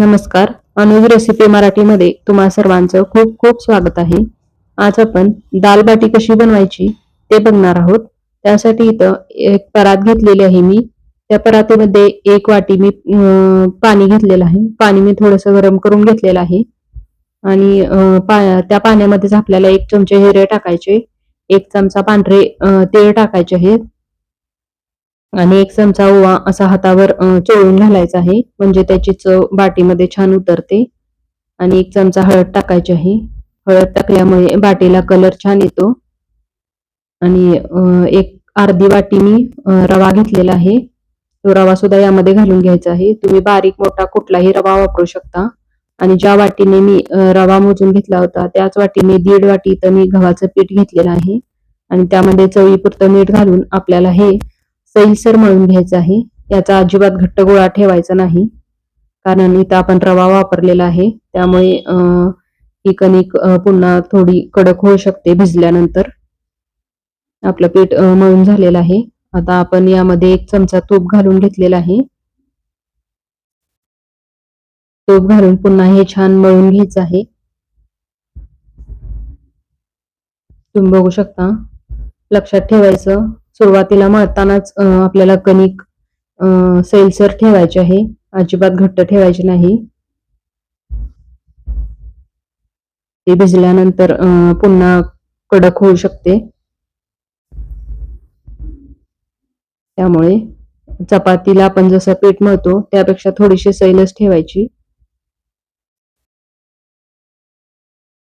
नमस्कार अनुज रेसिपी मराठीमध्ये तुम्हा सर्वांचं खूप खूप स्वागत आहे. आज आपण दाल बाटी कशी बनवायची ते बघणार आहोत. त्यासाठी इथं एक परात घेतलेली आहे मी. त्या परातीमध्ये एक वाटी मी पाणी घेतलेलं आहे. पाणी मी थोडस गरम करून घेतलेलं आहे. आणि पा- त्या पाण्यामध्येच आपल्याला एक चमचे हिरे टाकायचे एक चमचा पांढरे तेल टाकायचे आहेत. आणि एक चमचा ओवा असा हातावर चोळून घालायचा आहे. म्हणजे त्याची चव बाटीमध्ये छान उतरते. आणि एक चमचा हळद टाकायची आहे. हळद टाकल्यामुळे बाटीला कलर छान येतो. आणि एक अर्धी वाटी मी रवा घेतलेला आहे. तो रवा सुद्धा यामध्ये घालून घ्यायचा आहे. तुम्ही बारीक मोठा कुठलाही रवा वापरू शकता. आणि ज्या वाटीने मी रवा मोजून घेतला होता त्याच वाटीने दीड वाटी तर मी गव्हाचं पीठ घेतलेलं आहे. आणि त्यामध्ये चवीपुरतं मीठ घालून आपल्याला हे सैलसर मळून घ्यायचं आहे. याचा अजिबात घट्ट गोळा ठेवायचा नाही. कारण इथं आपण रवा वापरलेला आहे. त्यामुळे ही कणिक पुन्हा थोडी कडक होऊ शकते भिजल्यानंतर. आपलं पीठ मळून झालेलं आहे. आता आपण यामध्ये एक चमचा तूप घालून घेतलेला आहे. तूप घालून पुन्हा हे छान मळून घ्यायचं आहे. तुम्ही बघू शकता. लक्षात ठेवायचं. सुरुवातीला मळतानाच आपल्याला कणिक सैलसर ठेवायची आहे. अजिबात घट्ट ठेवायची नाही. ते भिजल्यानंतर पुन्हा कडक होऊ शकते. त्यामुळे चपातीला आपण जसं पीठ मळतो त्यापेक्षा थोडीशी सैलच ठेवायची.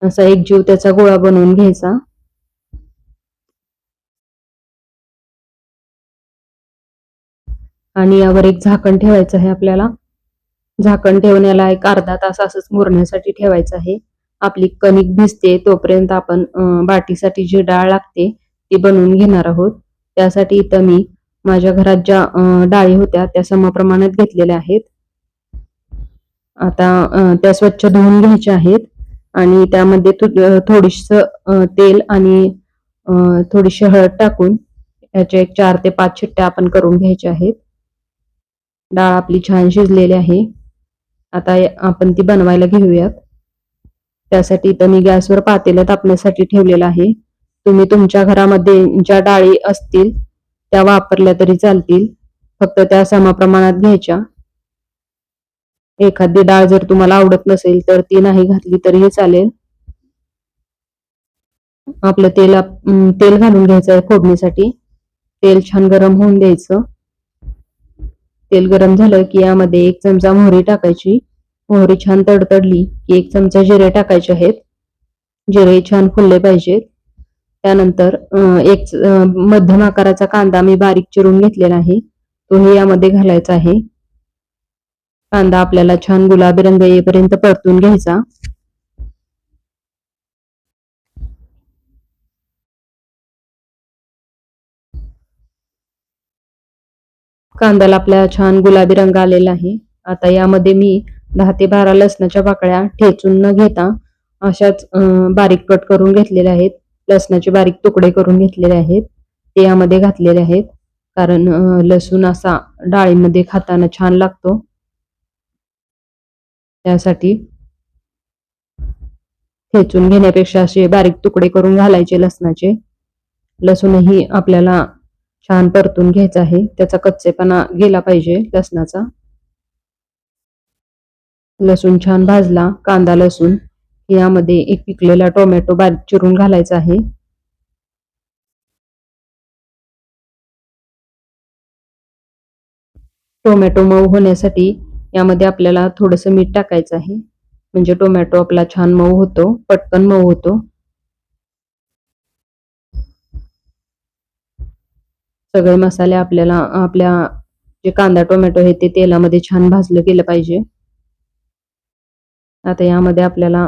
असा एक जीव त्याचा गोळा बनवून घ्यायचा. आणि यावर एक झाकण ठेवायचं आहे आपल्याला. झाकण ठेवण्याला एक अर्धा तास असंच मुरण्यासाठी ठेवायचं आहे. आपली कणिक भिजते तोपर्यंत आपण बाटीसाठी जी डाळ लागते ती बनवून घेणार आहोत. त्यासाठी इथं मी माझ्या घरात ज्या डाळी होत्या त्या समप्रमाणात घेतलेल्या आहेत. आता त्या स्वच्छ धुवून घ्यायच्या आहेत आणि त्यामध्ये थोडीस तेल आणि थोडीशी हळद टाकून याच्या एक चार ते पाच शिट्ट्या आपण करून घ्यायच्या आहेत. डाळ आपली छान शिजलेली आहे. आता आपण ती बनवायला घेऊयात. त्यासाठी इथं मी गॅसवर पातेलं तापण्यासाठी ठेवलेलं आहे. तुम्ही तुमच्या घरामध्ये ज्या डाळी असतील त्या वापरल्या तरी चालतील. फक्त त्या समप्रमाणात घ्यायच्या. एखादी डाळ जर तुम्हाला आवडत नसेल तर ती नाही घातली तरीही चालेल. आपलं तेल तेल घालून घ्यायचं आहे फोडणीसाठी. तेल छान गरम होऊन द्यायचं. तेल गरम झालं की यामध्ये एक चमचा मोहरी टाकायची. मोहरी छान तडतडली की एक चमचा जिरे टाकायचे आहेत. जिरे छान फुलले पाहिजेत. त्यानंतर एक मध्यम आकाराचा कांदा मी बारीक चिरून घेतलेला आहे. तोही यामध्ये घालायचा आहे. कांदा आपल्याला छान गुलाबी रंग येईपर्यंत परतून घ्यायचा. कांद्याला आपल्या छान गुलाबी रंग आलेला आहे. आता यामध्ये मी दहा ते बारा लसणाच्या पाकळ्या ठेचून न घेता अशाच बारीक कट करून घेतलेल्या आहेत. लसणाचे बारीक तुकडे करून घेतलेले आहेत. ते यामध्ये घातलेले आहेत. कारण लसूण असा डाळीमध्ये खाताना छान लागतो. त्यासाठी ठेचून घेण्यापेक्षा असे बारीक तुकडे करून घालायचे लसणाचे. लसूणही आपल्याला छान परतून घ्यायचा आहे. त्याचा कच्चेपणा गेला पाहिजे लसणाचा. लसूण छान भाजला कांदा लसूण. यामध्ये एक पिकलेला टोमॅटो बारीक चिरून घालायचा आहे. टोमॅटो मऊ होण्यासाठी यामध्ये आपल्याला थोडंसं मीठ टाकायचं आहे. म्हणजे टोमॅटो आपला छान मऊ होतो पटकन मऊ होतो. सगळे मसाले आपल्याला आपल्या जे कांदा टोमॅटो आहे ते तेलामध्ये छान भाजलं गेलं पाहिजे. आता यामध्ये आपल्याला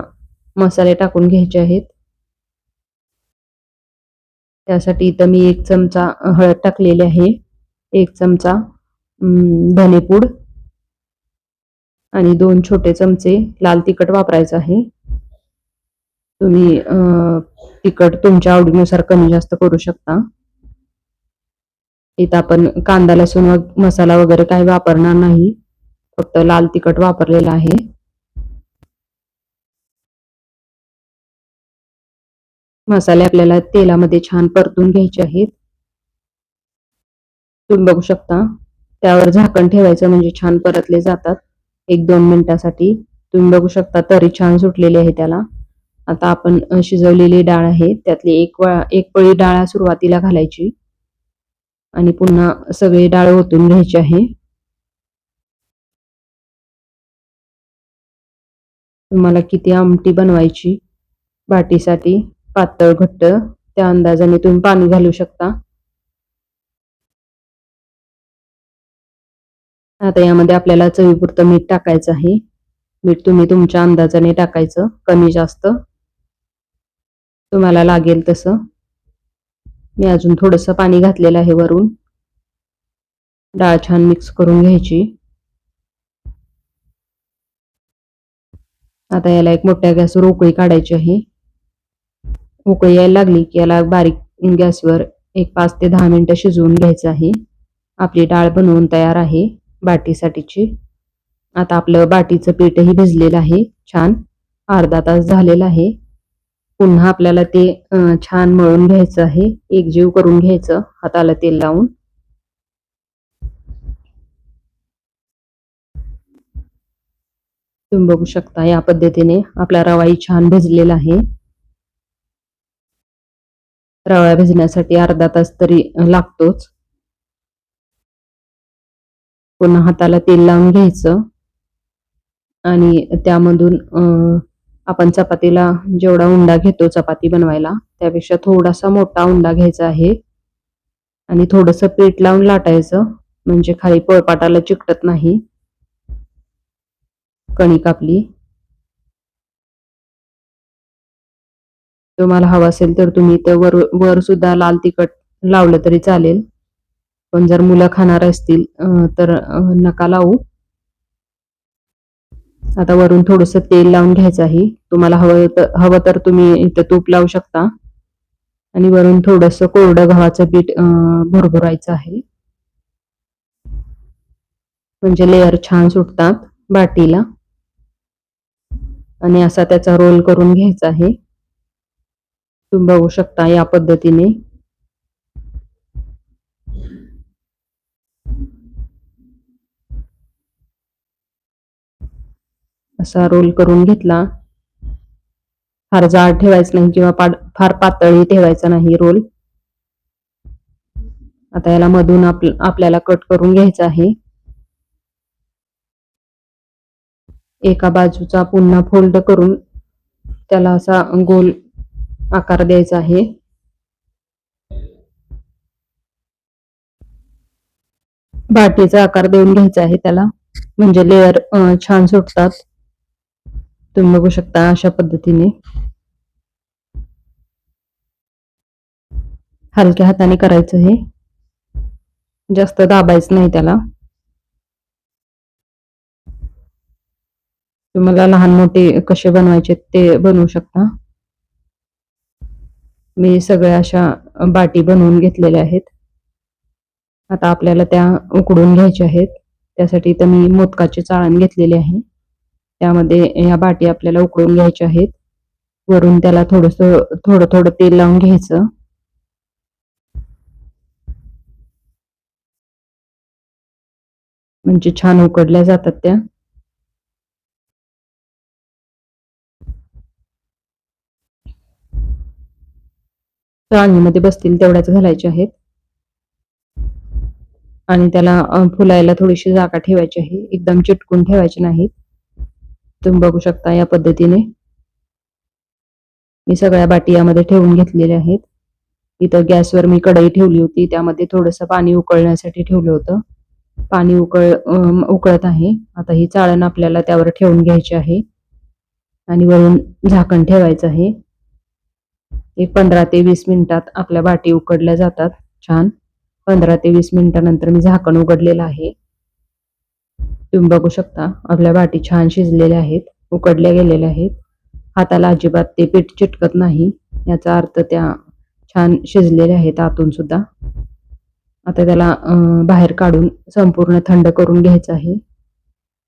मसाले टाकून घ्यायचे आहेत. त्यासाठी इथं मी एक चमचा हळद टाकलेली आहे. एक चमचा धनेपूड आणि दोन छोटे चमचे लाल तिखट वापरायचं आहे. तुम्ही तिखट तुमच्या आवडीनुसार कमी जास्त करू शकता. इथं आपण कांदा लसूण मसाला वगैरे काही वापरणार नाही. फक्त लाल तिखट वापरलेलं आहे. मसाले आपल्याला तेलामध्ये छान परतून घ्यायचे आहेत. तुम्ही बघू शकता त्यावर झाकण ठेवायचं म्हणजे छान परतले जातात. एक दोन मिनिटासाठी. तुम्ही बघू शकता तरी छान सुटलेली आहे त्याला. आता आपण शिजवलेली डाळ आहे त्यातली एक वा एक पळी डाळ सुरुवातीला घालायची. आणि पुन्हा सगळी डाळ ओतून घ्यायची आहे. तुम्हाला किती आमटी बनवायची बाटीसाठी पातळ घट्ट त्या अंदाजाने तुम्ही पाणी घालू शकता. आता यामध्ये आपल्याला चवीपुरतं मीठ टाकायचं आहे. मीठ तुम्ही तुमच्या अंदाजाने टाकायचं कमी जास्त. तुम्हाला लागेल तसं. मी अजून थोडंसं पाणी घातलेलं आहे वरून. डाळ छान मिक्स करून घ्यायची. आता याला एक मोठ्या गॅसवर उकळी काढायची आहे. उकळी यायला लागली की याला बारीक गॅसवर एक पाच ते दहा मिनिटं शिजवून घ्यायचं आहे. आपली डाळ बनवून तयार आहे बाटीसाठीची. आता आपलं बाटीचं पीठही भिजलेलं आहे. छान. अर्धा तास झालेला आहे. पुन्हा आपल्याला ते छान मळून घ्यायचं आहे. एकजीव करून घ्यायचं हाताला तेल लावून. तुम्ही बघू शकता या पद्धतीने आपला रवाई छान भिजलेला आहे. रवा भिजण्यासाठी अर्धा तास तरी लागतोच. पुन्हा हाताला तेल लावून घ्यायचं. आणि त्यामधून आपण चपातीला जेवढा उंडा घेतो चपाती बनवायला त्यापेक्षा थोडासा मोठा उंडा घ्यायचा आहे. आणि थोडस पीठ लावून लाटायचं म्हणजे खाली पोळपाटाला चिकटत नाही. कणिक आपली. तुम्हाला हवा असेल तर तुम्ही ते वर वर सुद्धा लाल तिखट लावलं तरी चालेल. पण जर मुलं खाणार असतील तर नका लावू. आता वरून थोडस तेल लावून घ्यायचं आहे. तुम्हाला हवं हवं तर तुम्ही इथं तूप लावू शकता. आणि वरून थोडस कोरडं गव्हाचं पीठ भरभरायचं आहे. म्हणजे लेअर छान सुटतात बाटीला. आणि असा त्याचा रोल करून घ्यायचा आहे. तुम्ही बघू शकता या पद्धतीने. असा रोल करून घेतला. फार जाड ठेवायचं नाही किंवा फार पातळी ठेवायचा नाही रोल आता याला मधून आपल्याला कट करून घ्यायचा आहे. एका बाजूचा पुन्हा फोल्ड करून त्याला असा गोल आकार द्यायचा आहे. बाटीचा आकार देऊन घ्यायचा आहे त्याला. म्हणजे लेअर छान सुटतात. तुम्ही बघू शकता अशा पद्धतीने. हलक्या हाताने करायचं हे. जास्त दाबायचं नाही त्याला. तुम्हाला लहान मोठे कसे बनवायचे ते बनवू शकता. मी सगळ्या अशा बाटी बनवून घेतलेल्या आहेत. आता आपल्याला त्या उकडून घ्यायच्या आहेत. त्यासाठी तर मी मोदकाची चाळण घेतलेली आहे. त्यामध्ये या बाटी आपल्याला उकळून घ्यायच्या आहेत. वरून त्याला थोडस थोडं थोडं तेल लावून घ्यायचं. म्हणजे छान उकडल्या जातात त्या. चाळणीमध्ये बसतील तेवढ्याच घालायच्या आहेत. आणि त्याला फुलायला थोडीशी जागा ठेवायची आहे. एकदम चिटकून ठेवायची नाहीत. तुम्ही बघू शकता या पद्धतीने. मी सगळ्या बाटी यामध्ये ठेवून घेतलेल्या आहेत. इथं गॅसवर मी कढई ठेवली होती त्यामध्ये थोडस पाणी उकळण्यासाठी ठेवलं होतं. पाणी उकळ उकळत आहे. आता ही चाळण आपल्याला त्यावर ठेवून घ्यायची आहे. आणि वरून झाकण ठेवायचं आहे. एक पंधरा ते वीस मिनिटात आपल्या बाटी उकडल्या जातात. छान. पंधरा ते वीस मिनिटानंतर मी झाकण उघडलेलं आहे. तुम्ही बघू शकता आपल्या बाटी छान शिजलेल्या आहेत उकडल्या गेलेल्या आहेत. हाताला अजिबात ते पीठ चिटकत नाही याचा अर्थ त्या छान शिजलेल्या आहेत आतून सुद्धा. आता त्याला बाहेर काढून संपूर्ण थंड करून घ्यायचं आहे.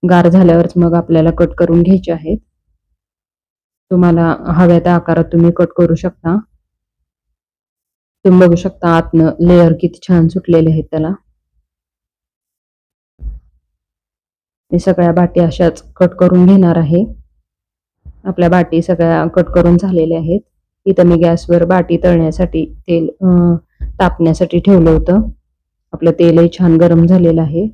गार झाल्यावरच मग आपल्याला कट करून घ्यायचे आहेत. तुम्हाला हव्या त्या आकारात तुम्ही कट करू शकता. तुम्ही बघू शकता आतनं लेअर किती छान सुटलेले आहेत त्याला. मी सगळ्या बाटी अशाच कट करून घेणार आहे. आपल्या बाटी सगळ्या कट करून झालेल्या आहेत. इथं मी गॅसवर बाटी तळण्यासाठी तेल तापण्यासाठी ठेवलं होतं. आपलं तेलही छान गरम झालेलं आहे.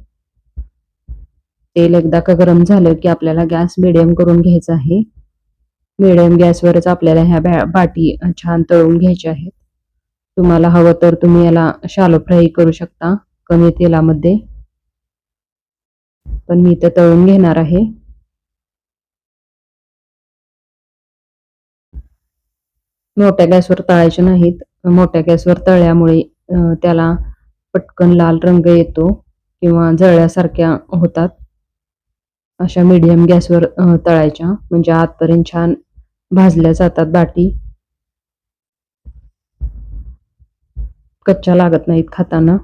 तेल एकदा का गरम झालं की आपल्याला गॅस मिडियम करून घ्यायचा आहे. मिडियम गॅसवरच आपल्याला ह्या बाटी छान तळून घ्यायच्या आहेत. तुम्हाला हवं तर तुम्ही याला शालो फ्राय करू शकता कमी तेलामध्ये. पण मी इथं तळून घेणार आहे. मोठ्या गॅसवर तळायचे नाहीत. मोठ्या गॅसवर तळल्यामुळे त्याला पटकन लाल रंग येतो किंवा जळल्यासारख्या होतात. अशा मीडियम गॅसवर तळायच्या. म्हणजे आतपर्यंत छान भाजल्या जातात बाटी. कच्च्या लागत नाहीत खाताना.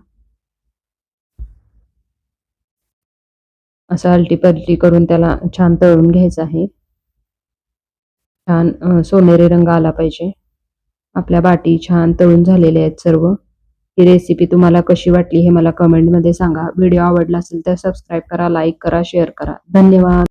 असं आलटी पलटी करून त्याला छान तळून घ्यायचं आहे. छान सोनेरी रंग आला पाहिजे. आपल्या बाटी छान तळून झालेल्या आहेत सर्व. ही रेसिपी तुम्हाला कशी वाटली हे मला कमेंटमध्ये सांगा. व्हिडिओ आवडला असेल तर सबस्क्राईब करा लाईक करा शेअर करा. धन्यवाद.